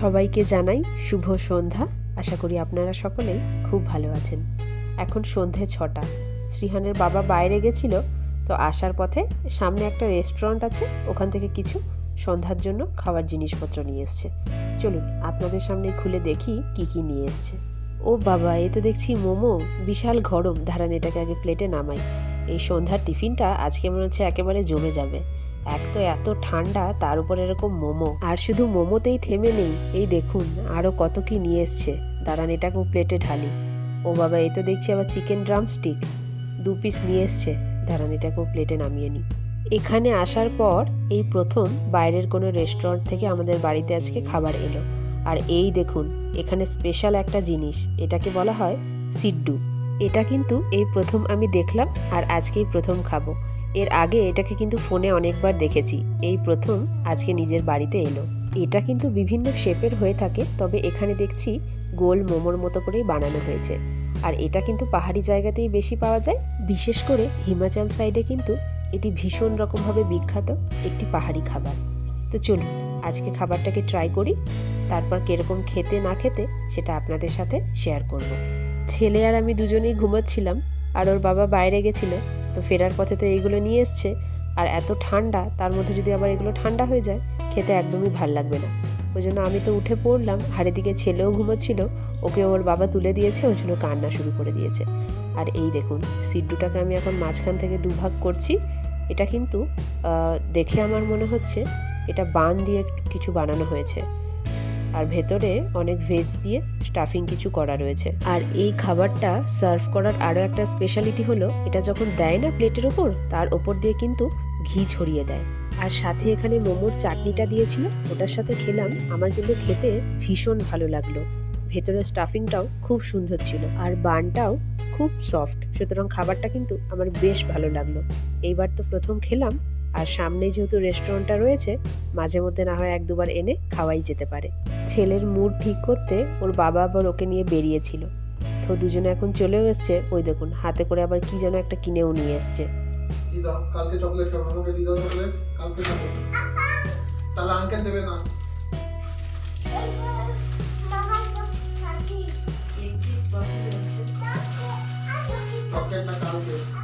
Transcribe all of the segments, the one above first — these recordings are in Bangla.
সবাইকে জানাই শুভ সন্ধ্যা। আশা করি আপনারা সকলেই খুব ভালো আছেন। এখন সন্ধে ছটা। শ্রীহানের বাবা বাইরে গেছিল, তো আসার পথে সামনে একটা রেস্টুরেন্ট আছে, ওখান থেকে কিছু সন্ধ্যার জন্য খাওয়ার জিনিসপত্র নিয়ে এসছে। চলুন, আপনাদের সামনে খুলে দেখি কি কি নিয়ে এসছে। ও বাবা, এ তো দেখছি মোমো, বিশাল গরম। ধারান এটাকে আগে প্লেটে নামাই। এই সন্ধ্যার টিফিনটা আজকে মনে হচ্ছে একেবারে জমে যাবে। এক তো এত ঠান্ডা, তার উপর এরকম মোমো। আর শুধু মোমোতেই থেমে নেই। এই দেখুন আরও কত কি নিয়ে এসছে। দাঁড়ান এটাকেও প্লেটে ঢালি। ও বাবা, এই তো দেখছি আবার চিকেন ড্রাম স্টিক দু পিস নিয়ে এসছে। দাঁড়ান এটাকেও প্লেটে নামিয়ে নিই। এখানে আসার পর এই প্রথম বাইরের কোনো রেস্টুরেন্ট থেকে আমাদের বাড়িতে আজকে খাবার এলো। আর এই দেখুন, এখানে স্পেশাল একটা জিনিস। এটাকে বলা হয় সিড্ডু। এটা কিন্তু এই প্রথম আমি দেখলাম আর আজকেই প্রথম খাব। এর আগে এটাকে কিন্তু ফোনে অনেকবার দেখেছি। এই প্রথম আজকে নিজের বাড়িতে এলো। এটা কিন্তু বিভিন্ন শেপের হয়ে থাকে, তবে এখানে দেখছি গোল মোমোর মতো করেই বানানো হয়েছে। আর এটা কিন্তু পাহাড়ি জায়গাতেই বেশি পাওয়া যায়। বিশেষ করে হিমাচল সাইডে কিন্তু এটি ভীষণ রকমভাবে বিখ্যাত একটি পাহাড়ি খাবার। তো চলুন, আজকে খাবারটাকে ট্রাই করি। তারপর কীরকম খেতে না খেতে সেটা আপনাদের সাথে শেয়ার করব। ছেলে আর আমি দুজনেই ঘুমাচ্ছিলাম, আর ওর বাবা বাইরে গেছিল। তো ফেরার পথে তো এইগুলো নিয়ে এসছে। আর এত ঠান্ডা, তার মধ্যে যদি আবার এগুলো ঠান্ডা হয়ে যায়, খেতে একদমই ভালো লাগবে না। ওই জন্য আমি তো উঠে পড়লাম আর এদিকে ছেলেও ঘুমোচ্ছিল, ওকে ওর বাবা তুলে দিয়েছে, ও ছিল কান্না শুরু করে দিয়েছে। আর এই দেখুন, সিড্ডুটাকে আমি এখন মাঝখান থেকে দুভাগ করছি। এটা কিন্তু দেখে আমার মনে হচ্ছে, এটা বান দিয়ে কিছু বানানো হয়েছে। আর ভেতরে অনেক ভেজ দিয়ে স্টাফিং কিছু করা রয়েছে। আর এই খাবারটা সার্ভ করার আরও একটা স্পেশালিটি হলো, এটা যখন দেয় না প্লেটের ওপর, তার ওপর দিয়ে কিন্তু ঘি ছড়িয়ে দেয়। আর সাথে এখানে মোমোর চাটনিটা দিয়েছিল, ওটার সাথে খেলাম, আমার কিন্তু খেতে ভীষণ ভালো লাগল। ভেতরের স্টাফিংটাও খুব সুন্দর ছিল, আর বানটাও খুব সফট সুতরাং খাবারটা কিন্তু আমার বেশ ভালো লাগল। এইবার তো প্রথম খেলাম আর সামনে যেহেতু রেস্টুরেন্টটা রয়েছে মাঝে মধ্যে না হয় এক দুবার এনে খাওয়াই যেতে পারে। ছেলের মুড ঠিক করতে ওর বাবা আবার ওকে নিয়ে বেরিয়েছিল। তো দুজনে এখন চলেও এসছে ওই দেখুন হাতে করে আবার কি যেন একটা কিনেও নিয়ে এসছে। দিদা কালকে চকলেট খাব। আমাকে দিদা চকলেট কালকে তাহলে আঙ্কেল দেবে না। চকলেট না কালকে?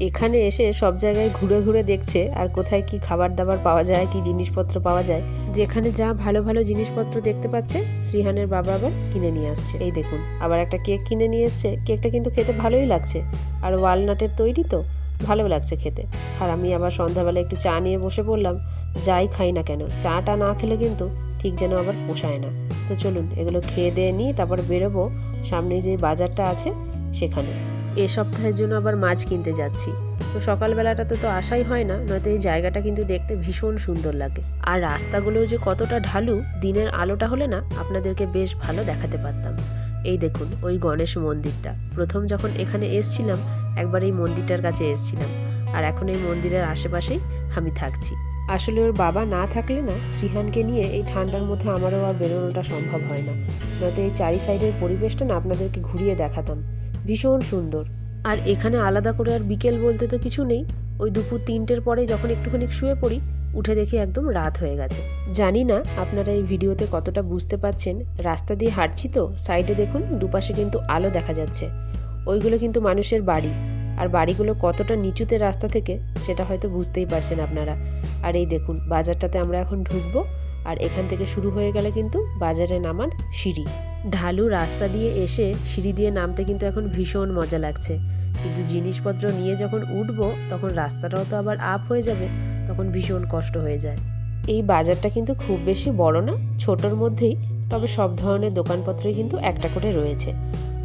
এখানে এসে সব জায়গায় ঘুরে ঘুরে দেখছে আর কোথায় কি খাবার দাবার পাওয়া যায় কি জিনিসপত্র পাওয়া যায়। যেখানে যা ভালো ভালো জিনিসপত্র দেখতে পাচ্ছে শ্রীহানের বাবা আবার কিনে নিয়ে আসছে। এই দেখুন আবার একটা কেক কিনে নিয়ে এসছে। কেকটা কিন্তু খেতে ভালোই লাগছে। আর ওয়ালনাটের তৈরি তো ভালো লাগছে খেতে। আর আমি আবার সন্ধ্যাবেলা একটু চা নিয়ে বসে পড়লাম যাই খাই না কেন। চাটা না খেলে কিন্তু ঠিক যেন আবার পোষায় না। তো চলুন এগুলো খেয়ে দিয়ে নিই তারপর বেরোবো। সামনে যে বাজারটা আছে সেখানে। এ সপ্তাহের জন্য আবার মাছ কিনতে যাচ্ছি। তো সকালবেলাটাতে তো আসাই হয় না, নয়তো এই জায়গাটা কিন্তু দেখতে ভীষণ সুন্দর লাগে। আর রাস্তাগুলোও যে কতটা ঢালু, দিনের আলোটা হলে না আপনাদেরকে বেশ ভালো দেখাতে পারতাম। এই দেখুন, ওই গণেশ মন্দিরটা। প্রথম যখন এখানে এসছিলাম, একবার এই মন্দিরটার কাছে এসছিলাম। আর এখন এই মন্দিরের আশেপাশেই আমি থাকছি। আসলে ওর বাবা না থাকলে না শ্রীহানকে নিয়ে এই ঠান্ডার মধ্যে আমারও আর বেরোনোটা সম্ভব হয় না। নয়তো এই চারি সাইডের পরিবেশটা না আপনাদেরকে ঘুরিয়ে দেখাতাম। ভীষণ সুন্দর। আর এখানে আলাদা করে আর বিকেল বলতে তো কিছু নেই। ওই দুপুর তিনটের পরে যখন একটুখানি শুয়ে পড়ি, উঠে দেখি একদম রাত হয়ে গেছে। জানি না আপনারা এই ভিডিওতে কতটা বুঝতে পাচ্ছেন রাস্তা দিয়ে হাঁটছি তো, সাইডে দেখুন দুপাশে কিন্তু আলো দেখা যাচ্ছে। ওইগুলো কিন্তু মানুষের বাড়ি। আর বাড়িগুলো কতটা নিচুতে রাস্তা থেকে, সেটা হয়তো বুঝতেই পারছেন আপনারা। আর এই দেখুন, বাজারটাতে আমরা এখন ঢুকবো, আর এখান থেকে শুরু হয়ে গেলে কিন্তু বাজারে নামার সিঁড়ি। ঢালু রাস্তা দিয়ে এসে সিঁড়ি দিয়ে নামতে কিন্তু এখন ভীষণ মজা লাগছে। কিন্তু জিনিসপত্র নিয়ে যখন উঠবো, তখন রাস্তাটাও তো আবার আপ হয়ে যাবে, তখন ভীষণ কষ্ট হয়ে যায়। এই বাজারটা কিন্তু খুব বেশি বড় না, ছোটোর মধ্যেই, তবে সব ধরনের দোকানপত্রই কিন্তু একটা করে রয়েছে।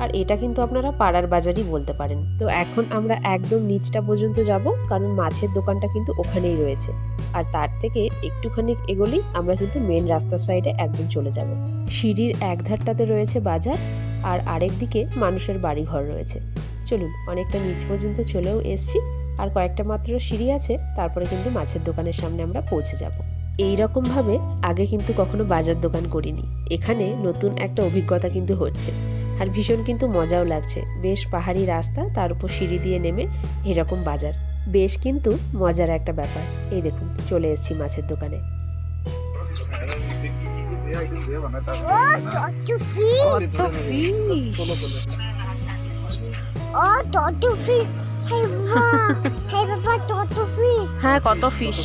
আর এটা কিন্তু আপনারা পাড়ার বাজারই বলতে পারেন। তো এখন আমরা একদম নিচটা পর্যন্ত যাব, কারণ মাছের দোকানটা কিন্তু ওখানেই রয়েছে। আর তার থেকে একটুখানি এগোলেই আমরা কিন্তু মেন রাস্তার সাইডে একদম চলে যাব। সিঁড়ির এক ধারটাতে রয়েছে বাজার, আর আরেক দিকে মানুষের বাড়ি ঘর রয়েছে। চলুন, অনেকটা নিচ পর্যন্ত চলেও এসছি, আর কয়েকটা মাত্র সিঁড়ি আছে, তারপরে কিন্তু মাছের দোকানের সামনে আমরা পৌঁছে যাব। এই রকম ভাবে আগে কিন্তু কখনো বাজার দোকান করিনি। এখানে নতুন একটা অভিজ্ঞতা কিন্তু হচ্ছে। আর ভীষণ কিন্তু মজাও লাগছে। বেশ পাহাড়ি রাস্তা তার উপর সিঁড়ি দিয়ে নেমে এরকম বাজার। বেশ কিন্তু মজার একটা ব্যাপার। এই দেখুন চলে এসেছি মাছের দোকানে! হ্যাঁ কত ফিশ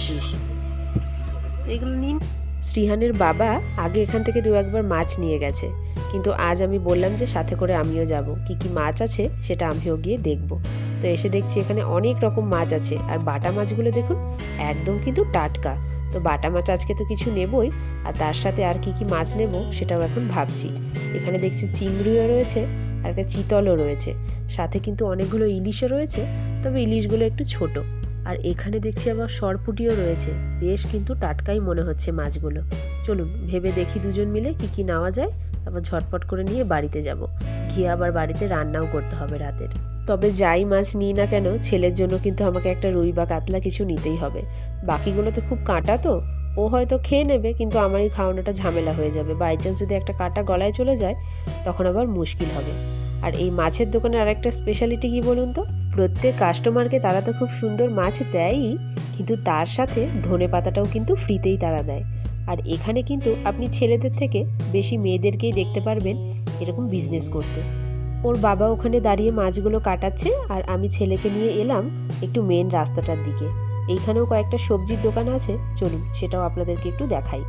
এগুলো নিন। শ্রীহানের বাবা আগে এখান থেকে দু একবার মাছ নিয়ে গেছে। কিন্তু আজ আমি বললাম যে সাথে করে আমিও যাব। কি কি মাছ আছে সেটা আমিও গিয়ে দেখব। তো এসে দেখছি এখানে অনেক রকম মাছ আছে। আর বাটা মাছগুলো দেখুন, একদম কিন্তু টাটকা। তো বাটা মাছ আজকে তো কিছু নেবই, আর তার সাথে আর কি কি মাছ নেব সেটাও এখন ভাবছি। এখানে দেখছি চিংড়িও রয়েছে, আর একটা চিতলও রয়েছে। সাথে কিন্তু অনেকগুলো ইলিশও রয়েছে, তবে ইলিশগুলো একটু ছোট। আর এখানে দেখছি আবার সরপুটিও রয়েছে। বেশ কিন্তু টাটকাই মনে হচ্ছে মাছগুলো। চলুন, ভেবে দেখি দুজন মিলে কি কি নেওয়া যায়। তারপর ঝটপট করে নিয়ে বাড়িতে যাব। গিয়ে আবার বাড়িতে রান্নাও করতে হবে রাতের। তবে যাই মাছ নিই না কেন, ছেলের জন্য কিন্তু আমাকে একটা রুই বা কাতলা কিছু নিতেই হবে। বাকিগুলো তো খুব কাঁটা তো, ও হয়তো খেয়ে নেবে, কিন্তু আমারই খাওয়ানোটা ঝামেলা হয়ে যাবে। বাই চান্স যদি একটা কাঁটা গলায় চলে যায়, তখন আবার মুশকিল হবে। আর এই মাছের দোকানের আরেকটা স্পেশালিটি কি বলুন তো? প্রত্যেক কাস্টমারকে তারা তো খুব সুন্দর মাছ দেয়ই, কিন্তু তার সাথে ধনে পাতাটাও কিন্তু ফ্রিতেই তারা দেয়। আর এখানে কিন্তু আপনি ছেলেদের থেকে বেশি মেয়েদেরকেই দেখতে পারবেন এরকম বিজনেস করতে। ওর বাবা ওখানে দাঁড়িয়ে মাছগুলো কাটাচ্ছে আর আমি ছেলেকে নিয়ে এলাম একটু মেন রাস্তাটার দিকে। এইখানেও কয়েকটা সবজির দোকান আছে, চলুন সেটাও আপনাদেরকে একটু দেখাই।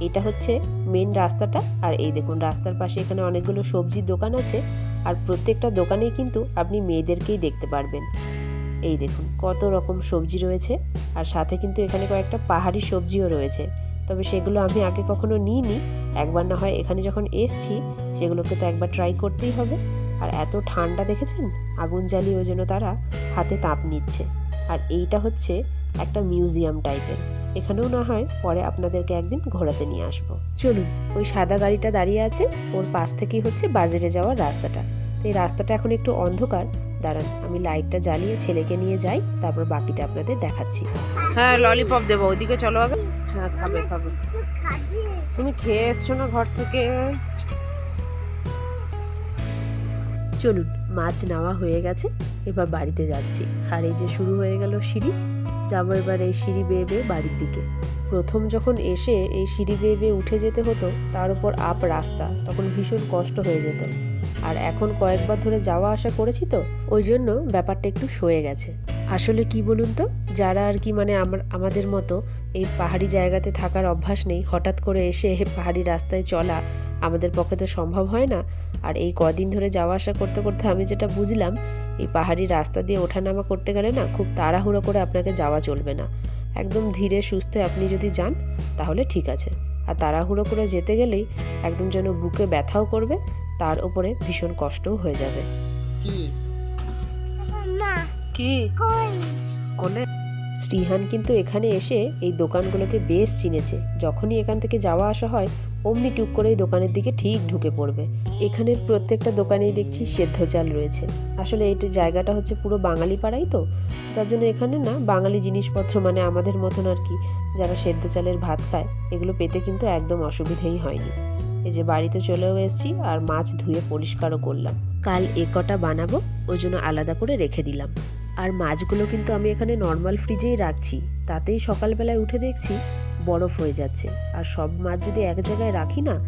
এটা হচ্ছে মেন রাস্তাটা আর এই দেখুন রাস্তার পাশে এখানে অনেকগুলো সবজির দোকান আছে আর প্রত্যেকটা দোকানেই কিন্তু আপনি মেয়েদেরকেই দেখতে পারবেন। এই দেখুন কত রকম সবজি রয়েছে আর সাথে কিন্তু এখানে কয়েকটা পাহাড়ি সবজিও রয়েছে। তবে সেগুলো আমি আগে কখনো নিইনি। একবার না হয় এখানে যখন এসছি, সেগুলোকে তো একবার ট্রাই করতেই হবে। আর এত ঠান্ডা দেখেছেন? আগুন জ্বালিয়ে ওই জন্য তারা হাতে তাপ নিচ্ছে। আর এইটা হচ্ছে একটা মিউজিয়াম টাইপের। এখানেও না হয় পরে আপনাদেরকে একদিন ঘোরাতে নিয়ে আসব। চলুন, ওই সাদা গাড়িটা দাঁড়িয়ে আছে, ওর পাশ থেকেই হচ্ছে বাজারে যাওয়ার রাস্তাটা। তো এই রাস্তাটা এখন একটু অন্ধকার। দাঁড়ান, আমি লাইটটা জ্বালিয়ে ছেলেকে নিয়ে যাই, তারপর বাকিটা আপনাদের দেখাচ্ছি। হ্যাঁ ললিপপ দেবো। ওইদিকে চলো আগে। হ্যাঁ খাবে খাবে? তুমি খেয়ে এসছো না ঘর থেকে? চলুন মাছ নেওয়া হয়ে গেছে এবার বাড়িতে যাচ্ছি। আর এই যে শুরু হয়ে গেল সিঁড়ি যাব এবার এই সিঁড়ি বেয়ে বেয়ে বাড়ির দিকে। প্রথম যখন এসে এই সিঁড়ি বেয়ে বেয়ে উঠে যেতে হতো তার উপর আপ রাস্তা তখন ভীষণ কষ্ট হয়ে যেত। আর এখন কয়েকবার ধরে যাওয়া আসা করেছি তো ওই জন্য ব্যাপারটা একটু সয়ে গেছে। আসলে কি বলুন তো? যারা আর কি মানে আমার আমাদের মতো এই পাহাড়ি জায়গাতে থাকার অভ্যাস নেই। হঠাৎ করে এসে পাহাড়ি রাস্তায় চলা আমাদের পক্ষে তো সম্ভব হয় না। আর এই কদিন ধরে যাওয়া আসা করতে করতে আমি যেটা বুঝলাম এই পাহাড়ি রাস্তা দিয়ে ওঠানামা করতে গেলে না খুব তাড়াহুড়ো করে আপনাকে যাওয়া চলবে না। একদম ধীরে সুস্থে আপনি যদি যান তাহলে ঠিক আছে। আর তাড়াহুড়ো করে যেতে গেলেই একদম যেন বুকে ব্যথাও করবে তার উপরে ভীষণ কষ্টও হয়ে যাবে। কি? কি? কোলে? শ্রীহান কিন্তু এখানে এসে এই দোকানগুলোকে বেশ চিনেছে। যখনই এখান থেকে যাওয়া আসা হয়, অমনি টুক করে এই দোকানের দিকে ঠিক ঢুকে পড়বে। এখানের প্রত্যেকটা দোকানেই দেখছি সেদ্ধ চাল রয়েছে। আসলে এই জায়গাটা হচ্ছে পুরো বাঙালি পাড়াই তো? যার জন্য এখানে না বাঙালি জিনিসপত্র মানে আমাদের মতন আর কি, যারা সেদ্ধ চালের ভাত খায়, এগুলো পেতে কিন্তু একদম অসুবিধেই হয়নি। এই যে বাড়িতে চলেও এসেছি আর মাছ ধুয়ে পরিষ্কারও করলাম। কাল এ কটা বানাবো, ওই জন্য আলাদা করে রেখে দিলাম। আর মাছগুলো কিন্তু আমি এখানে নর্মাল ফ্রিজেই রাখছি। তাতেই সকালবেলায় উঠে দেখছি বরফ হয়ে যাচ্ছে। আর সব মাছ যদি এক জায়গায় রাখি না,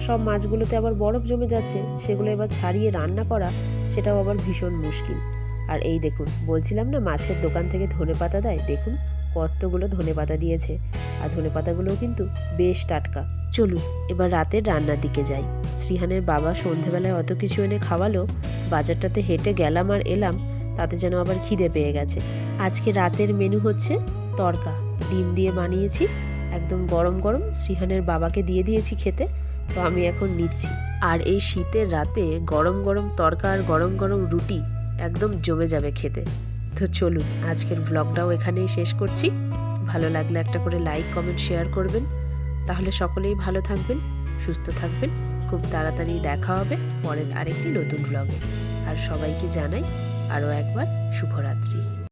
সব মাছগুলোতে আবার বরফ জমে যাচ্ছে। সেগুলো এবার ছাড়িয়ে রান্না করা, সেটাও আবার ভীষণ মুশকিল। আর এই দেখুন, বলছিলাম না মাছের দোকান থেকে ধনে পাতা দেয়? দেখুন, কতগুলো ধনে পাতা দিয়েছে। আর ধনে পাতাগুলোও কিন্তু বেশ টাটকা। চলুন, এবার রাতের রান্নার দিকে যাই। শ্রীহানের বাবা সন্ধেবেলায় অত কিছু এনে খাওয়ালো, বাজারটাতে হেঁটে গেলাম আর এলাম তাতে যেন আবার খিদে পেয়ে গেছে। আজকে রাতের মেনু হচ্ছে তরকা। ডিম দিয়ে বানিয়েছি, একদম গরম গরম। শ্রীহানের বাবাকে দিয়ে দিয়েছি খেতে, তো আমি এখন নিচ্ছি। আর এই শীতের রাতে গরম গরম তরকা আর গরম গরম রুটি একদম জমে যাবে খেতে। তো চলুন, আজকের ব্লগটাও এখানেই শেষ করছি। ভালো লাগলে একটা করে লাইক কমেন্ট শেয়ার করবেন। তাহলে সকলেই ভালো থাকবেন, সুস্থ থাকবেন। খুব তাড়াতাড়ি দেখা হবে পরের আরেকটি নতুন ব্লগে আর সবাইকে জানাই আরও একবার শুভরাত্রি।